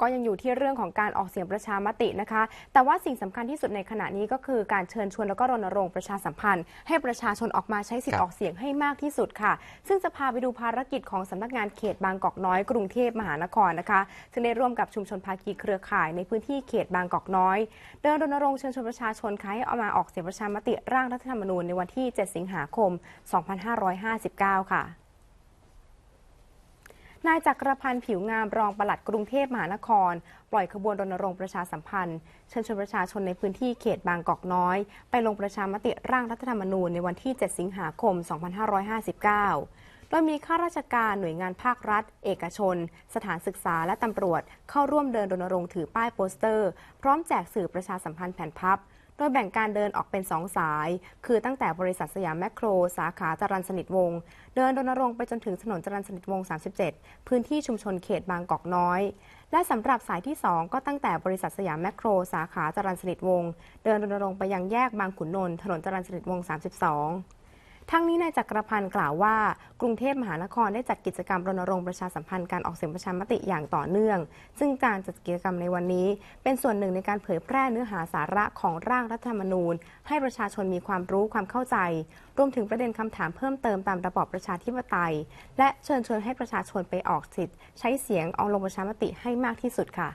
ก็ยังอยู่ที่เรื่องของการออกเสียงประชามตินะคะ แต่ว่าสิ่งสำคัญที่สุดในขณะนี้ก็คือการเชิญชวนแล้วก็รณรงค์ประชาสัมพันธ์ ให้ประชาชนออกมาใช้สิทธิ์ออกเสียงให้มากที่สุดค่ะ ซึ่งจะพาไปดูภารกิจของสำนักงานเขตบางกอกน้อยกรุงเทพมหานครนะคะ ซึ่งได้ร่วมกับชุมชนภาคีเครือข่ายในพื้นที่เขตบางกอกน้อย เดินรณรงค์เชิญชวนประชาชนค่ะให้เอามาออกเสียงประชามติร่างรัฐธรรมนูญในวันที่ 7 สิงหาคม 2559 ค่ะ นายจักรพันธ์ผิวงามรองปลัดกรุงเทพมหานคร ปล่อยขบวนรณรงค์ประชาสัมพันธ์ เชิญชวนประชาชนในพื้นที่เขตบางกอกน้อย ไปลงประชามติร่างรัฐธรรมนูญในวันที่ 7 สิงหาคม 2559 โดยมีข้าราชการหน่วยงานภาครัฐ เอกชน สถานศึกษาและตำรวจ เข้าร่วมเดินรณรงค์ถือป้ายโปสเตอร์ พร้อมแจกสื่อประชาสัมพันธ์แผ่นพับ โดยแบ่งการเดินออกเป็น 2 สาย คือตั้งแต่บริษัทสยามแมคโคร สาขาจรันสนิทวงศ์เดินรณรงค์ไปจนถึงถนนจรันสนิทวงศ์37 พื้นที่ชุมชนเขตบางกอกน้อย และสำหรับสายที่ 2 ก็ตั้งแต่บริษัทสยามแมคโคร สาขาจรันสนิทวงศ์เดินรณรงค์ไปยังแยกบางขุนนนท์ถนนจรันสนิทวงศ์32 ทั้งนี้นายจักรพันธ์กล่าวว่า กรุงเทพมหานครได้จัดกิจกรรมรณรงค์ประชาสัมพันธ์การออกเสียงประชามติอย่างต่อเนื่อง ซึ่งการจัดกิจกรรมในวันนี้ เป็นส่วนหนึ่งในการเผยแพร่เนื้อหาสาระของร่างรัฐธรรมนูญ ให้ประชาชนมีความรู้ความเข้าใจ รวมถึงประเด็นคำถามเพิ่มเติมตามระบอบประชาธิปไตย และเชิญชวนให้ประชาชนไปออกสิทธิ์ ใช้เสียงเอาลงประชามติให้มากที่สุดค่ะ